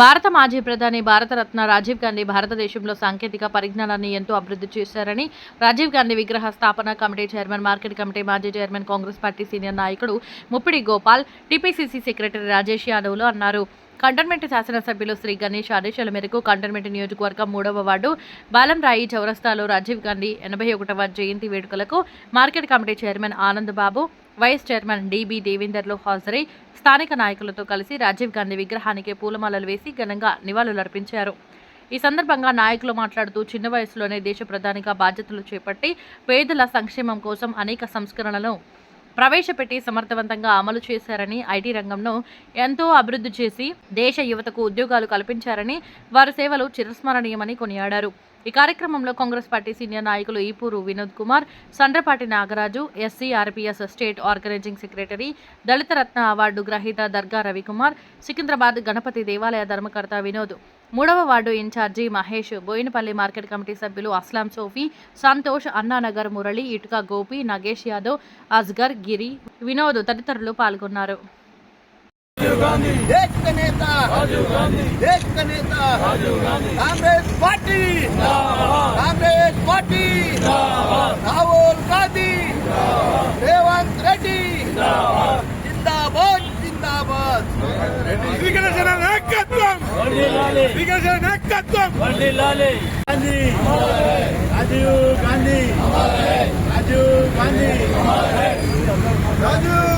భారత మాజీ ప్రధాని భారతరత్న రాజీవ్ గాంధీ భారతదేశంలో సాంకేతిక పరిజ్ఞానాన్ని ఎంతో అభివృద్ధి చేశారని రాజీవ్ గాంధీ విగ్రహ స్థాపన కమిటీ చైర్మన్ మార్కెట్ కమిటీ మాజీ చైర్మన్ కాంగ్రెస్ పార్టీ సీనియర్ నాయకుడు ముప్పిడి గోపాల్ టీపీసీసీ సెక్రటరీ రాజేష్ యాదవ్లు అన్నారు. కంటోన్మెంట్ శాసనసభ్యులు శ్రీ గణేష్ ఆదేశాల మేరకు కంటోన్మెంట్ నియోజకవర్గం మూడవ వార్డు బాలంరాయి చౌరస్తాలో రాజీవ్ గాంధీ ఎనభై ఒకటవ జయంతి వేడుకలకు market committee chairman Anand Babu vice chairman D దేవేందర్లు హాజరై స్థానిక నాయకులతో కలిసి రాజీవ్ గాంధీ విగ్రహానికి పూలమాలలు వేసి ఘనంగా నివాళులర్పించారు ఈ సందర్భంగా నాయకులు మాట్లాడుతూ చిన్న వయసులోనే దేశ ప్రధానిగా బాధ్యతలు చేపట్టి పేదల సంక్షేమం కోసం అనేక సంస్కరణలను ప్రవేశపెట్టి సమర్థవంతంగా అమలు చేశారని ఐటీ రంగంలో ఎంతో అభివృద్ధి చేసి దేశ యువతకు ఉద్యోగాలు కల్పించారని వారి సేవలు చిరస్మరణీయమని కొనియాడారు. ఈ కార్యక్రమంలో కాంగ్రెస్ పార్టీ సీనియర్ నాయకులు Eepuru Vinod Kumar Sandrapati Nagaraju SC RPS state organising secretary Dalit Ratna award గ్రహీత దర్గా రవికుమార్ సికింద్రాబాద్ గణపతి దేవాలయ ధర్మకర్త వినోద్ మూడవ ward in charge Mahesh Boinapalli market committee సభ్యులు అస్లాం సోఫీ సంతోష్ అన్నానగర్ మురళి ఇటుక గోపి నగేష్ యాదవ్ అస్గర్ గిరి వినోద్ తదితరులు పాల్గొన్నారు. गांधी देश का नेता राजीव गांधी देश का नेता राजीव गांधी कांग्रेस पार्टी कांग्रेस पार्टी राहुल गांधी रेवंत रेड्डी जिंदाबाद जिंदाबाद श्रीकृष्ण एकत्व श्रीकृष्ण एकत्व गांधी राजीव गांधी राजीव गांधी राजीव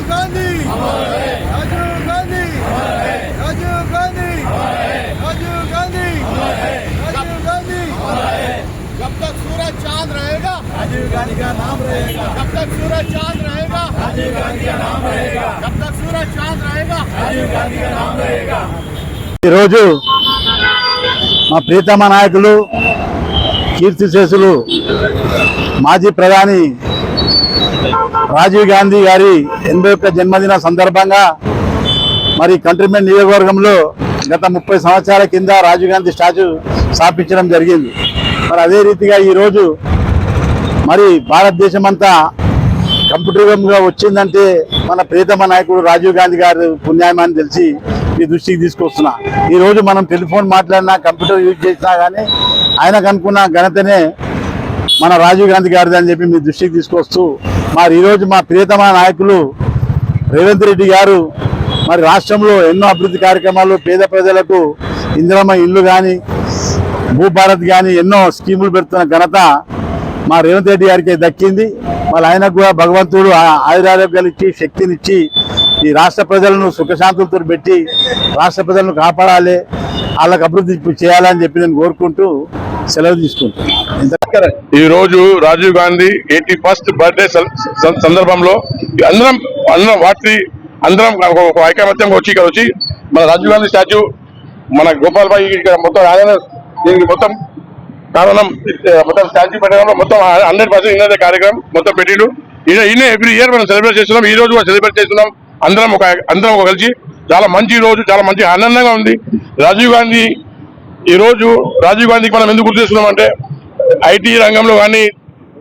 राजीव गांधी का नाम रहेगा जब तक सूरज चांद रहेगा राजीव गांधी का नाम रहेगा जब तक सूरज चांद रहेगा राजीव गांधी का नाम रहेगा ఈరోజు మా ప్రీతమ నాయకులు కీర్తిశేషులు మాజీ ప్రధాని రాజీవ్ గాంధీ గారి ఎనభై ఒక్క జన్మదిన సందర్భంగా మరి కంట్రీమెంట్ నియోజకవర్గంలో గత ముప్పై సంవత్సరాల కింద రాజీవ్ గాంధీ స్టాచ్యూ స్థాపించడం జరిగింది మరి అదే రీతిగా ఈరోజు మరి భారతదేశం అంతా కంప్యూటర్ యుగంగా వచ్చిందంటే మన ప్రియతమ నాయకుడు రాజీవ్ గాంధీ గారు పుణ్యాయమని తెలిసి మీ దృష్టికి తీసుకొస్తున్నా. ఈ రోజు మనం టెలిఫోన్ మాట్లాడినా కంప్యూటర్ యూజ్ చేసినా కానీ ఆయనకు అనుకున్న ఘనతనే మన రాజీవ్ గాంధీ గారిది అని చెప్పి మీ దృష్టికి తీసుకొస్తూ మరి ఈరోజు మా ప్రియతమ నాయకులు రేవంత్ రెడ్డి గారు మరి రాష్ట్రంలో ఎన్నో అభివృద్ధి కార్యక్రమాలు పేద ప్రజలకు ఇందిరమ్మ ఇల్లు కానీ భూభారత్ కానీ ఎన్నో స్కీములు పెడుతున్న ఘనత మా రేవంత్ రెడ్డి గారికి దక్కింది. మళ్ళీ ఆయనకు కూడా భగవంతుడు ఆ- ఆయురారోగ్యాలు ఇచ్చి శక్తినిచ్చి ఈ రాష్ట్ర ప్రజలను సుఖశాంతులతో పెట్టి రాష్ట్ర ప్రజలను కాపాడాలి. వాళ్ళకి అభివృద్ధి చేయాలని చెప్పి నేను కోరుకుంటూ సెలవు తీసుకుంటాను ఈ రోజు Rajiv Gandhi eighty first birthday సందర్భంలో అందరం అందరం వాటి అందరం ఒక- ఒక ఐకమత్యంగా వచ్చి ఇక్కడ వచ్చి మన రాజీవ్ గాంధీ స్టాచ్యూ మన గోపాల్ భాయ్ ఇక్కడ మొత్తం ఆయన దీనికి మొత్తం కారణం మొత్తం స్టాచ్యూ పెట్టడంలో మొత్తం హండ్రెడ్ పర్సెంట్ ఇన్నదే కార్యక్రమం మొత్తం పెట్టిండు. ఈయన ఎవ్రీ ఇయర్ మనం సెలబ్రేట్ చేస్తున్నాం. ఈ రోజు కూడా సెలబ్రేట్ చేస్తున్నాం. అందరం ఒక అందరం ఒక కలిసి. చాలా మంచి రోజు చాలా మంచి ఆనందంగా ఉంది. రాజీవ్ గాంధీ ఈ రోజు రాజీవ్ గాంధీకి మనం ఎందుకు గుర్తు చేస్తున్నాం అంటే ఐటీ రంగంలో కానీ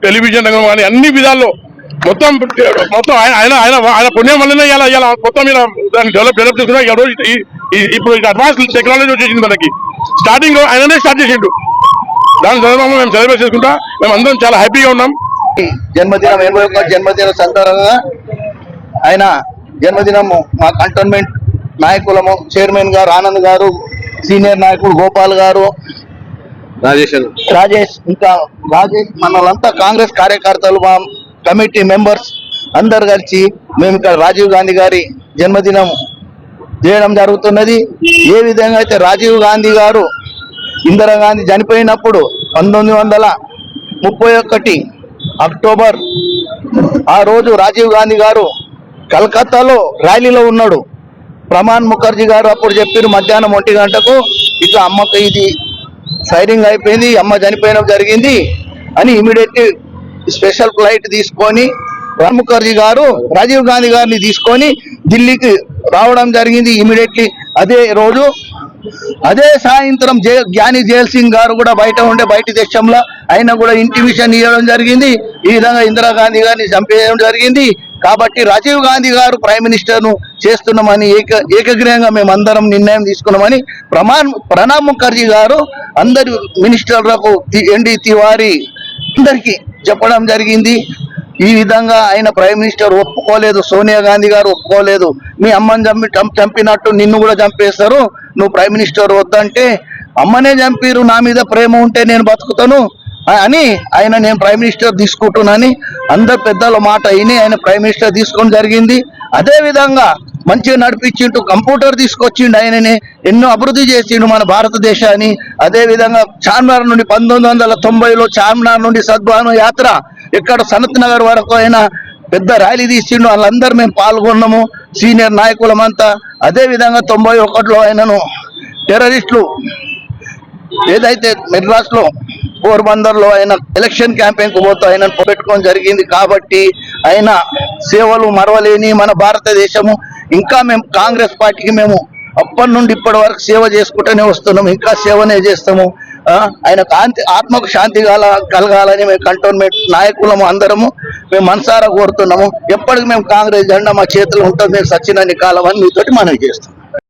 టెలివిజన్ రంగంలో కానీ అన్ని విధాల్లో మొత్తం మొత్తం ఆయన ఆయన ఆయన ఆయన పుణ్యం వల్లనే ఇలా ఇలా మొత్తం ఇలా దాన్ని డెవలప్ డెవలప్ చేస్తున్నా ఈ రోజు ఈ- ఇప్పుడు అడ్వాన్స్ టెక్నాలజీ వచ్చేసింది మనకి. స్టార్టింగ్ ఆయననే స్టార్ట్ చేసిండు. దాని సందర్భంగా మేము సెలబ్రేట్ చేసుకుంటా. మేము అందరం చాలా హ్యాపీగా ఉన్నాం. జన్మదినం ఎనభై ఒక్క జన్మదిన సందర్భంగా ఆయన జన్మదినము మా కంటోన్మెంట్ నాయకులము చైర్మన్ గారు ఆనంద్ గారు సీనియర్ నాయకుడు గోపాల్ గారు రాజేష్ రాజేష్ ఇంకా రాజేష్ మనలంతా కాంగ్రెస్ కార్యకర్తలు మా కమిటీ మెంబర్స్ అందరు కలిసి మేము ఇక్కడ రాజీవ్ గాంధీ గారి జన్మదినం చేయడం జరుగుతున్నది. ఏ విధంగా అయితే రాజీవ్ గాంధీ గారు ఇందిరాగాంధీ చనిపోయినప్పుడు పంతొమ్మిది వందల ముప్పై ఒకటి అక్టోబర్ ఆ రోజు రాజీవ్ గాంధీ గారు కలకత్తాలో ర్యాలీలో ఉన్నాడు. ప్రమాణ్ ముఖర్జీ గారు అప్పుడు చెప్పారు మధ్యాహ్నం ఒంటి గంటకు ఇట్లా అమ్మకు ఇది సైరింగ్ అయిపోయింది అమ్మ చనిపోయిన జరిగింది అని ఇమీడియట్లీ స్పెషల్ ఫ్లైట్ తీసుకొని ప్రణబ్ ముఖర్జీ గారు రాజీవ్ గాంధీ గారిని తీసుకొని ఢిల్లీకి రావడం జరిగింది. ఇమీడియట్లీ అదే రోజు అదే సాయంత్రం జే జ్ఞాని జైల్ సింగ్ గారు కూడా బయట ఉండే బయట దేశంలో ఆయన కూడా ఇంటిమిషన్ ఇవ్వడం జరిగింది. ఈ విధంగా ఇందిరాగాంధీ గారిని చంపేయడం జరిగింది. కాబట్టి రాజీవ్ గాంధీ గారు ప్రైమ్ మినిస్టర్ను చేస్తున్నామని ఏక ఏకగ్రీయంగా మేము అందరం నిర్ణయం తీసుకున్నామని ప్రమాణ్ ప్రణబ్ ముఖర్జీ గారు అందరి మినిస్టర్లకు ఎన్డి తివారీ అందరికీ చెప్పడం జరిగింది. ఈ విధంగా ఆయన ప్రైమ్ మినిస్టర్ ఒప్పుకోలేదు సోనియా గాంధీ గారు ఒప్పుకోలేదు. మీ అమ్మని చంపి చంపినట్టు నిన్ను కూడా చంపేస్తారు. నువ్వు ప్రైమ్ మినిస్టర్ వద్దంటే అమ్మనే చంపిరు నా మీద ప్రేమ ఉంటే నేను బతుకుతాను అని ఆయన నేను ప్రైమ్ మినిస్టర్ తీసుకుంటున్నాని అందరు పెద్దల మాట అయిన ఆయన ప్రైమ్ మినిస్టర్ తీసుకోవడం జరిగింది. అదే విధంగా మంచిగా నడిపించిండు కంప్యూటర్ తీసుకొచ్చిండు ఆయనని ఎన్నో అభివృద్ధి చేసిండు మన భారతదేశాన్ని. అదే విధంగా చార్మినార్ నుండి పంతొమ్మిది వందల తొంభైలో చార్మినార్ నుండి సద్భాను యాత్ర ఇక్కడ సనత్ నగర్ వరకు ఆయన పెద్ద ర్యాలీ తీసిండు. వాళ్ళందరూ మేము పాల్గొన్నాము. సీనియర్ నాయకులమంతా. అదే విధంగా తొంభై ఒకటిలో ఆయనను టెర్రరిస్టులు ఏదైతే మెడ్రాస్లో పోర్బందర్లో ఆయన ఎలక్షన్ క్యాంపెయిన్కు పోతూ ఆయన పెట్టుకోవడం జరిగింది. కాబట్టి ఆయన సేవలు మరవలేని మన భారతదేశము. ఇంకా మేము కాంగ్రెస్ పార్టీకి మేము అప్పటి నుండి ఇప్పటి వరకు సేవ చేసుకుంటూనే వస్తున్నాము. ఇంకా సేవనే చేస్తాము. ఆయన కాంతి ఆత్మకు శాంతి కల కలగాలని మేము కంటోన్మెంట్ నాయకులము అందరము మేము మనసారా కోరుతున్నాము. ఎప్పటికి మేము కాంగ్రెస్ జెండా మా చేతిలో ఉంటుంది మేము సచ్చినన్ని కాలం అని మీతోటి మనవి చేస్తాం.